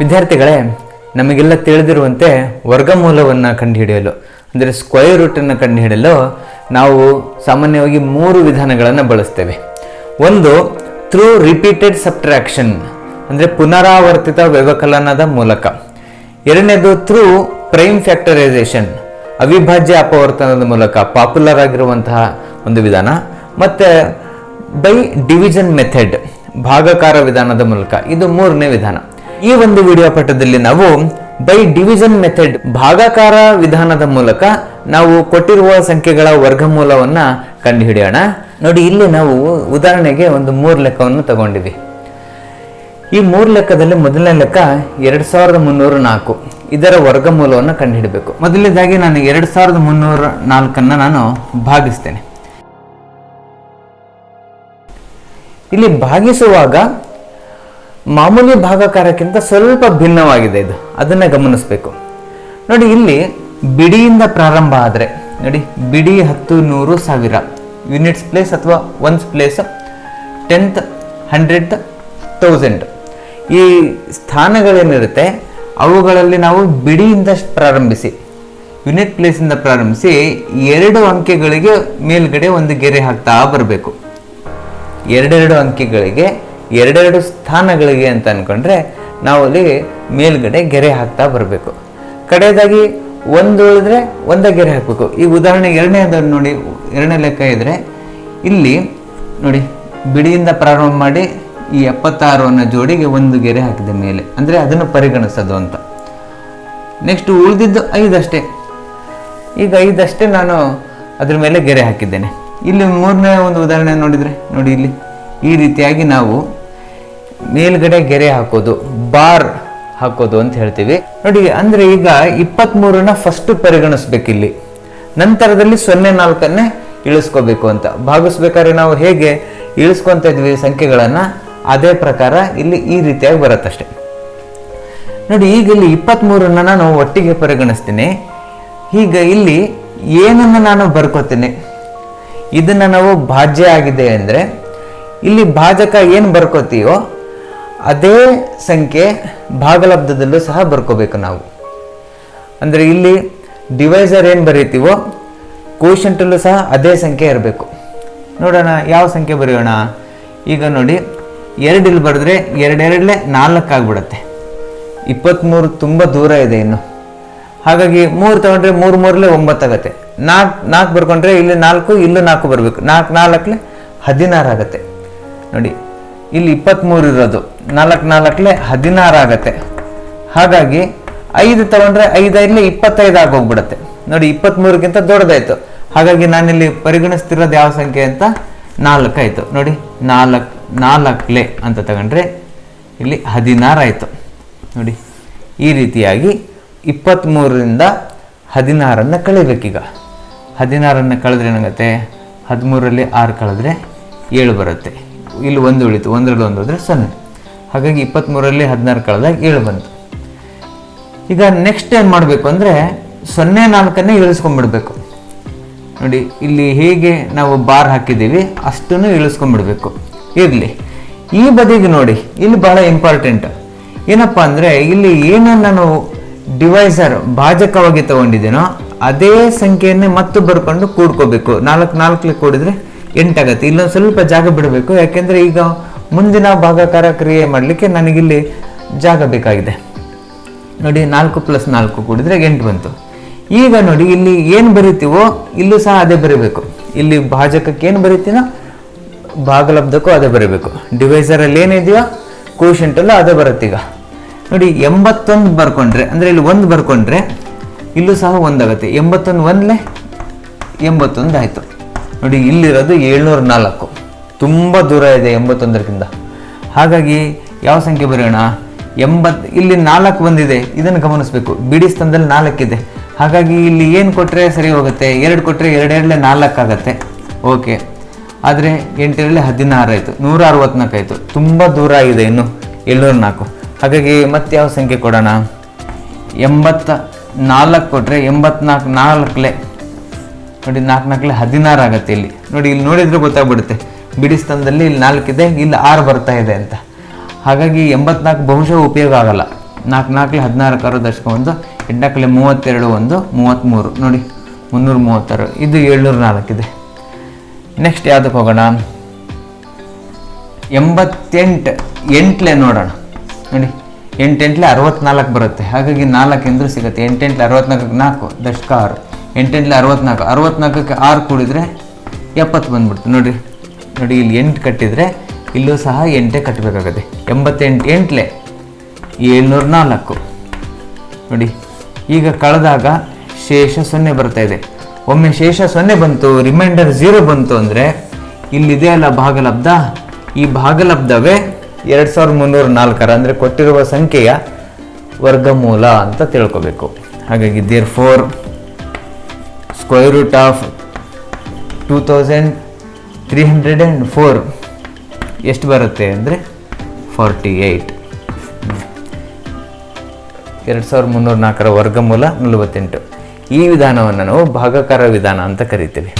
ವಿದ್ಯಾರ್ಥಿಗಳೇ, ನಮಗೆಲ್ಲ ತಿಳಿದಿರುವಂತೆ ವರ್ಗಮೂಲವನ್ನು ಕಂಡುಹಿಡಿಯಲು, ಅಂದರೆ ಸ್ಕ್ವೈರ್ ರೂಟನ್ನು ಕಂಡುಹಿಡಿಯಲು ನಾವು ಸಾಮಾನ್ಯವಾಗಿ ಮೂರು ವಿಧಾನಗಳನ್ನು ಬಳಸ್ತೇವೆ. ಒಂದು ಥ್ರೂ ರಿಪೀಟೆಡ್ ಸಬ್ಟ್ರಾಕ್ಷನ್ ಅಂದರೆ ಪುನರಾವರ್ತಿತ ವ್ಯವಕಲನದ ಮೂಲಕ. ಎರಡನೇದು ಥ್ರೂ ಪ್ರೈಮ್ ಫ್ಯಾಕ್ಟರೈಸೇಷನ್ ಅವಿಭಾಜ್ಯ ಅಪವರ್ತನದ ಮೂಲಕ ಪಾಪ್ಯುಲರ್ ಆಗಿರುವಂತಹ ಒಂದು ವಿಧಾನ. ಮತ್ತು ಬೈ ಡಿವಿಷನ್ ಮೆಥಡ್ ಭಾಗಕಾರ ವಿಧಾನದ ಮೂಲಕ. ಇದು ಮೂರನೇ ವಿಧಾನ. ಈ ಒಂದು ವಿಡಿಯೋ ಪಠದಲ್ಲಿ ನಾವು ಬೈ ಡಿವಿಷನ್ ಮೆಥಡ್ ಭಾಗಾಕಾರ ವಿಧಾನದ ಮೂಲಕ ನಾವು ಕೊಟ್ಟಿರುವ ಸಂಖ್ಯೆಗಳ ವರ್ಗಮೂಲವನ್ನ ಕಂಡುಹಿಡಿಯೋಣ. ನೋಡಿ, ಇಲ್ಲಿ ನಾವು ಉದಾಹರಣೆಗೆ ಒಂದು ಮೂರು ಲೆಕ್ಕವನ್ನು ತಗೊಂಡಿವಿ. ಈ ಮೂರು ಲೆಕ್ಕದಲ್ಲಿ ಮೊದಲನೇ ಲೆಕ್ಕ ಎರಡು ಸಾವಿರದ ಮುನ್ನೂರ ನಾಲ್ಕು. ಇದರ ವರ್ಗಮೂಲವನ್ನು ಕಂಡುಹಿಡಬೇಕು. ಮೊದಲನೇದಾಗಿ ನಾನು ಎರಡು ಸಾವಿರದ ಮುನ್ನೂರ ನಾಲ್ಕನ್ನು ನಾನು ಭಾಗಿಸ್ತೇನೆ. ಇಲ್ಲಿ ಭಾಗಿಸುವಾಗ ಮಾಮೂಲಿ ಭಾಗಾಕಾರಕ್ಕಿಂತ ಸ್ವಲ್ಪ ಭಿನ್ನವಾಗಿದೆ ಇದು. ಅದನ್ನ ಗಮನಿಸಬೇಕು. ನೋಡಿ, ಇಲ್ಲಿ ಬಿಡಿಯಿಂದ ಪ್ರಾರಂಭ ಆದರೆ, ನೋಡಿ, ಬಿಡಿ ಹತ್ತು ನೂರು ಸಾವಿರ. ಯೂನಿಟ್ಸ್ ಪ್ಲೇಸ್ ಅಥವಾ ones place tenth hundred thousand ಈ ಸ್ಥಾನಗಳೇನಿರುತ್ತೆ, ಅವುಗಳಲ್ಲಿ ನಾವು ಬಿಡಿಯಿಂದ ಪ್ರಾರಂಭಿಸಿ ಯೂನಿಟ್ ಪ್ಲೇಸಿಂದ ಪ್ರಾರಂಭಿಸಿ ಎರಡು ಅಂಕೆಗಳಿಗೆ ಮೇಲ್ಗಡೆ ಒಂದು ಗೆರೆ ಹಾಕ್ತಾ ಬರಬೇಕು. ಎರಡೆರಡು ಅಂಕಿಗಳಿಗೆ ಎರಡೆರಡು ಸ್ಥಾನಗಳಿಗೆ ಅಂತ ಅಂದ್ಕೊಂಡ್ರೆ ನಾವು ಅಲ್ಲಿ ಮೇಲ್ಗಡೆ ಗೆರೆ ಹಾಕ್ತಾ ಬರಬೇಕು. ಕಡೆಯದಾಗಿ ಒಂದು ಉಳಿದ್ರೆ ಒಂದೇ ಗೆರೆ ಹಾಕಬೇಕು. ಈ ಉದಾಹರಣೆ ಎರಡನೇದನ್ನು ನೋಡಿ, ಎರಡನೇ ಲೆಕ್ಕ ಇದ್ರೆ ಇಲ್ಲಿ ನೋಡಿ, ಬಿಡಿಯಿಂದ ಪ್ರಾರಂಭ ಮಾಡಿ ಈ ಎಪ್ಪತ್ತಾರು ಅನ್ನೋ ಜೋಡಿಗೆ ಒಂದು ಗೆರೆ ಹಾಕಿದ ಮೇಲೆ, ಅಂದರೆ ಅದನ್ನು ಪರಿಗಣಿಸೋದು ಅಂತ. ನೆಕ್ಸ್ಟ್ ಉಳಿದಿದ್ದು ಐದಷ್ಟೇ ಈಗ ಐದಷ್ಟೇ ನಾನು ಅದ್ರ ಮೇಲೆ ಗೆರೆ ಹಾಕಿದ್ದೇನೆ. ಇಲ್ಲಿ ಮೂರನೇ ಒಂದು ಉದಾಹರಣೆ ನೋಡಿದರೆ, ನೋಡಿ ಇಲ್ಲಿ ಈ ರೀತಿಯಾಗಿ ನಾವು ಮೇಲ್ಗಡೆ ಗೆರೆ ಹಾಕೋದು, ಬಾರ್ ಹಾಕೋದು ಅಂತ ಹೇಳ್ತೀವಿ. ನೋಡಿ, ಅಂದ್ರೆ ಈಗ ಇಪ್ಪತ್ಮೂರನ್ನ ಫಸ್ಟ್ ಪರಿಗಣಿಸ್ಬೇಕಿಲ್ಲಿ. ನಂತರದಲ್ಲಿ ಸೊನ್ನೆ ನಾಲ್ಕನ್ನೇ ಇಳಿಸ್ಕೋಬೇಕು ಅಂತ. ಭಾಗಿಸ್ಬೇಕಾದ್ರೆ ನಾವು ಹೇಗೆ ಇಳಿಸ್ಕೊಂತ ಇದ್ವಿ ಸಂಖ್ಯೆಗಳನ್ನ? ಅದೇ ಪ್ರಕಾರ ಇಲ್ಲಿ ಈ ರೀತಿಯಾಗಿ ಬರುತ್ತಷ್ಟೆ. ನೋಡಿ, ಈಗ ಇಲ್ಲಿ ಇಪ್ಪತ್ತ್ಮೂರನ್ನ ನಾನು ಒಟ್ಟಿಗೆ ಪರಿಗಣಿಸ್ತೀನಿ. ಈಗ ಇಲ್ಲಿ ಏನನ್ನು ನಾನು ಬರ್ಕೋತೀನಿ? ಇದನ್ನ ನಾವು ಭಾಜ್ಯ ಆಗಿದೆ ಅಂದರೆ, ಇಲ್ಲಿ ಭಾಜಕ ಏನು ಬರ್ಕೋತೀವೋ ಅದೇ ಸಂಖ್ಯೆ ಭಾಗಲಬ್ಧದಲ್ಲೂ ಸಹ ಬರ್ಕೋಬೇಕು ನಾವು. ಅಂದರೆ ಇಲ್ಲಿ ಡಿವೈಸರ್ ಏನು ಬರೀತೀವೋ ಕೋಶಂಟಲ್ಲೂ ಸಹ ಅದೇ ಸಂಖ್ಯೆ ಇರಬೇಕು. ನೋಡೋಣ ಯಾವ ಸಂಖ್ಯೆ ಬರೆಯೋಣ. ಈಗ ನೋಡಿ ಎರಡು ಇಲ್ಲಿ ಬರೆದ್ರೆ ಎರಡೆರಡಲೆ ನಾಲ್ಕು ಆಗ್ಬಿಡತ್ತೆ ಇಪ್ಪತ್ತ್ಮೂರು ತುಂಬ ದೂರ ಇದೆ ಇನ್ನು. ಹಾಗಾಗಿ ಮೂರು ತಗೊಂಡ್ರೆ ಮೂರು ಮೂರಲ್ಲೇ ಒಂಬತ್ತಾಗತ್ತೆ. ನಾಲ್ಕು ನಾಲ್ಕು ಬರ್ಕೊಂಡ್ರೆ ಇಲ್ಲಿ ನಾಲ್ಕು, ಇಲ್ಲೂ ನಾಲ್ಕು ಬರಬೇಕು. ನಾಲ್ಕು ನಾಲ್ಕಲೆ ಹದಿನಾರು ಆಗತ್ತೆ ನೋಡಿ ಇಲ್ಲಿ ಇಪ್ಪತ್ತ್ಮೂರು ಇರೋದು. ನಾಲ್ಕು ನಾಲ್ಕಲೆ ಹದಿನಾರು ಆಗತ್ತೆ. ಹಾಗಾಗಿ ಐದು ತಗೊಂಡ್ರೆ ಐದೈದಲೇ ಇಪ್ಪತ್ತೈದು ಆಗೋಗ್ಬಿಡತ್ತೆ. ನೋಡಿ ಇಪ್ಪತ್ತ್ಮೂರಕ್ಕಿಂತ ದೊಡ್ಡದಾಯಿತು. ಹಾಗಾಗಿ ನಾನಿಲ್ಲಿ ಪರಿಗಣಿಸ್ತಿರೋದು ಯಾವ ಸಂಖ್ಯೆ ಅಂತ? ನಾಲ್ಕಾಯ್ತು. ನೋಡಿ, ನಾಲ್ಕು, ನಾಲ್ಕಲೆ ಅಂತ ತಗೊಂಡ್ರೆ ಇಲ್ಲಿ ಹದಿನಾರು ಆಯಿತು ನೋಡಿ, ಈ ರೀತಿಯಾಗಿ ಇಪ್ಪತ್ತ್ಮೂರರಿಂದ ಹದಿನಾರನ್ನು ಕಳಿಬೇಕೀಗ. ಹದಿನಾರನ್ನು ಕಳೆದ್ರೆ ಏನಾಗುತ್ತೆ? ಹದಿಮೂರಲ್ಲಿ ಆರು ಕಳೆದ್ರೆ ಏಳು ಬರುತ್ತೆ. ಇಲ್ಲಿ ಒಂದು ಉಳಿತು, ಒಂದರಲ್ಲಿ ಒಂದು ಹೋದರೆ ಸೊನ್ನೆ. ಹಾಗಾಗಿ ಇಪ್ಪತ್ತ್ಮೂರರಲ್ಲಿ ಹದಿನಾರು ಕಳೆದಾಗ ಏಳು ಬಂತು. ಈಗ ನೆಕ್ಸ್ಟ್ ಏನು ಮಾಡಬೇಕು ಅಂದರೆ ಸೊನ್ನೆ ನಾಲ್ಕನ್ನೇ ಇಳಿಸ್ಕೊಂಡ್ಬಿಡ್ಬೇಕು ನೋಡಿ, ಇಲ್ಲಿ ಹೇಗೆ ನಾವು ಬಾರ್ ಹಾಕಿದ್ದೀವಿ, ಅಷ್ಟನ್ನು ಇಳಿಸ್ಕೊಂಡ್ಬಿಡ್ಬೇಕು ಇರಲಿ. ಈ ಬದಿಗೆ ನೋಡಿ, ಇಲ್ಲಿ ಬಹಳ ಇಂಪಾರ್ಟೆಂಟ್ ಏನಪ್ಪ ಅಂದರೆ, ಇಲ್ಲಿ ಏನು ನಾನು ಡಿವೈಸರ್ ಭಾಜಕವಾಗಿ ತಗೊಂಡಿದ್ದೀನೋ, ಅದೇ ಸಂಖ್ಯೆಯನ್ನೇ ಮತ್ತೆ ಬರ್ಕೊಂಡು ಕೂಡ್ಕೋಬೇಕು. ನಾಲ್ಕು ನಾಲ್ಕಲಿ ಕೂಡಿದ್ರೆ ಎಂಟಾಗತ್ತೆ. ಇಲ್ಲೊಂದು ಸ್ವಲ್ಪ ಜಾಗ ಬಿಡಬೇಕು. ಯಾಕೆಂದರೆ ಈಗ ಮುಂದಿನ ಭಾಗಾಕಾರ ಕ್ರಿಯೆ ಮಾಡಲಿಕ್ಕೆ ನನಗಿಲ್ಲಿ ಜಾಗ ಬೇಕಾಗಿದೆ. ನೋಡಿ, ನಾಲ್ಕು ಪ್ಲಸ್ ನಾಲ್ಕು ಕೂಡಿದ್ರೆ ಎಂಟು ಬಂತು. ಈಗ ನೋಡಿ, ಇಲ್ಲಿ ಏನು ಬರಿತೀವೋ, ಇಲ್ಲೂ ಸಹ ಅದೇ ಬರೀಬೇಕು. ಇಲ್ಲಿ ಭಾಜಕಕ್ಕೆ ಏನು ಬರಿತೀನೋ, ಭಾಗಲಬ್ಧಕ್ಕೂ ಅದೇ ಬರೀಬೇಕು. ಡಿವೈಸರಲ್ಲಿ ಏನಿದೆಯೋ ಕೋಶಂಟಲ್ಲೂ ಅದೇ ಬರುತ್ತೆ ಈಗ. ನೋಡಿ, ಎಂಬತ್ತೊಂದು ಬರ್ಕೊಂಡ್ರೆ, ಅಂದರೆ ಇಲ್ಲಿ ಒಂದು ಬರ್ಕೊಂಡ್ರೆ, ಇಲ್ಲೂ ಸಹ ಒಂದಾಗುತ್ತೆ. ಎಂಬತ್ತೊಂದು ಒಂದಲೇ ಎಂಬತ್ತೊಂದು ಆಯಿತು. ನೋಡಿ, ಇಲ್ಲಿರೋದು ಏಳ್ನೂರ ನಾಲ್ಕು. ತುಂಬ ದೂರ ಇದೆ ಎಂಬತ್ತೊಂದರಕ್ಕಿಂತ. ಹಾಗಾಗಿ ಯಾವ ಸಂಖ್ಯೆ ಬರೆಯೋಣ? ಎಂಬತ್ತು ಇಲ್ಲಿ ನಾಲ್ಕು ಬಂದಿದೆ. ಇದನ್ನು ಗಮನಿಸಬೇಕು. ಬಿಡಿ ಸ್ಥಾನದಲ್ಲಿ ನಾಲ್ಕಿದೆ. ಹಾಗಾಗಿ ಇಲ್ಲಿ ಏನು ಕೊಟ್ಟರೆ ಸರಿ ಹೋಗುತ್ತೆ? ಎರಡು ಕೊಟ್ಟರೆ ಎರಡೆರಡಲೆ ನಾಲ್ಕು ಆಗುತ್ತೆ. ಓಕೆ. ಆದರೆ ಎಂಟರಲ್ಲಿ ಹದಿನಾರು ಆಯಿತು. ನೂರ ಅರವತ್ನಾಲ್ಕು ಆಯಿತು. ತುಂಬ ದೂರ ಆಗಿದೆ ಇನ್ನು ಏಳ್ನೂರ ನಾಲ್ಕು. ಹಾಗಾಗಿ ಮತ್ತೆ ಯಾವ ಸಂಖ್ಯೆ ಕೊಡೋಣ? ಎಂಬತ್ತ ನಾಲ್ಕು ಕೊಟ್ಟರೆ ಎಂಬತ್ನಾಲ್ಕು ನಾಲ್ಕಲೆ ನೋಡಿ ನಾಲ್ಕು ನಾಲ್ಕಲೆ ಹದಿನಾರು ಆಗುತ್ತೆ ಇಲ್ಲಿ. ನೋಡಿ, ಇಲ್ಲಿ ನೋಡಿದ್ರೆ ಗೊತ್ತಾಗ್ಬಿಡುತ್ತೆ. ಬಿಡಿ ಸ್ಥಾನದಲ್ಲಿ ಇಲ್ಲಿ ನಾಲ್ಕಿದೆ, ಇಲ್ಲಿ ಆರು ಬರ್ತಾ ಇದೆ ಅಂತ. ಹಾಗಾಗಿ ಎಂಬತ್ನಾಲ್ಕು ಬಹುಶಃ ಉಪಯೋಗ ಆಗಲ್ಲ. ನಾಲ್ಕು ನಾಲ್ಕಲೆ ಹದಿನಾರು ಕರು ದಶಕ ಒಂದು ಎಂಟಕ್ಕಲ್ಲಿ ಮೂವತ್ತೆರಡು ಒಂದು, ಮೂವತ್ತ್ಮೂರು. ನೋಡಿ, ಮುನ್ನೂರ ಮೂವತ್ತಾರು, ಇದು ಏಳ್ನೂರ ನಾಲ್ಕಿದೆ. ನೆಕ್ಸ್ಟ್ ಯಾವುದಕ್ಕೆ ಹೋಗೋಣ? ಎಂಬತ್ತೆಂಟು, ಎಂಟ್ಲೆ ನೋಡೋಣ. ನೋಡಿ, ಎಂಟೆಂಟ್ಲೆ ಅರವತ್ನಾಲ್ಕು ಬರುತ್ತೆ. ಹಾಗಾಗಿ ನಾಲ್ಕು ಎಂದರೂ ಸಿಗುತ್ತೆ. ಎಂಟೆಂಟ್ಲೆ ಅರವತ್ನಾಲ್ಕು, ನಾಲ್ಕು ದಶಕ ಆರು. ಎಂಟೆಂಟ್ಲೆ ಅರವತ್ನಾಲ್ಕು. ಅರವತ್ನಾಲ್ಕಕ್ಕೆ ಆರು ಕೂಡಿದ್ರೆ ಎಪ್ಪತ್ತು ಬಂದ್ಬಿಡ್ತು. ನೋಡಿರಿ, ನೋಡಿ, ಇಲ್ಲಿ ಎಂಟು ಕಟ್ಟಿದರೆ ಇಲ್ಲೂ ಸಹ ಎಂಟೇ ಕಟ್ಟಬೇಕಾಗತ್ತೆ. ಎಂಬತ್ತೆಂಟು, ಎಂಟ್ಲೆ. ಏಳ್ನೂರ ನಾಲ್ಕು ನೋಡಿ, ಈಗ ಕಳೆದಾಗ ಶೇಷ ಸೊನ್ನೆ ಬರ್ತಾ ಇದೆ. ಒಮ್ಮೆ ಶೇಷ ಸೊನ್ನೆ ಬಂತು, ರಿಮೈಂಡರ್ ಝೀರೋ ಬಂತು ಅಂದರೆ ಇಲ್ಲಿದೆ ಅಲ್ಲ ಭಾಗಲಬ್ಧ. ಈ ಭಾಗಲಬ್ಧವೇ ಎರಡು ಸಾವಿರದ ಮುನ್ನೂರ ನಾಲ್ಕರ ಅಂದರೆ ಕೊಟ್ಟಿರುವ ಸಂಖ್ಯೆಯ ವರ್ಗಮೂಲ ಅಂತ ತಿಳ್ಕೊಬೇಕು. ಹಾಗಾಗಿ there four square root of two thousand three hundred and four ಎಷ್ಟು ಬರುತ್ತೆ ಅಂದರೆ ಫಾರ್ಟಿ ಏಯ್ಟ್ ಎರಡು ಸಾವಿರದ ಮುನ್ನೂರ ನಾಲ್ಕರ ವರ್ಗಮೂಲ ನಲವತ್ತೆಂಟು. ಈ ವಿಧಾನವನ್ನು ನಾವು ಭಾಗಾಕಾರ ವಿಧಾನ ಅಂತ ಕರಿತೀವಿ.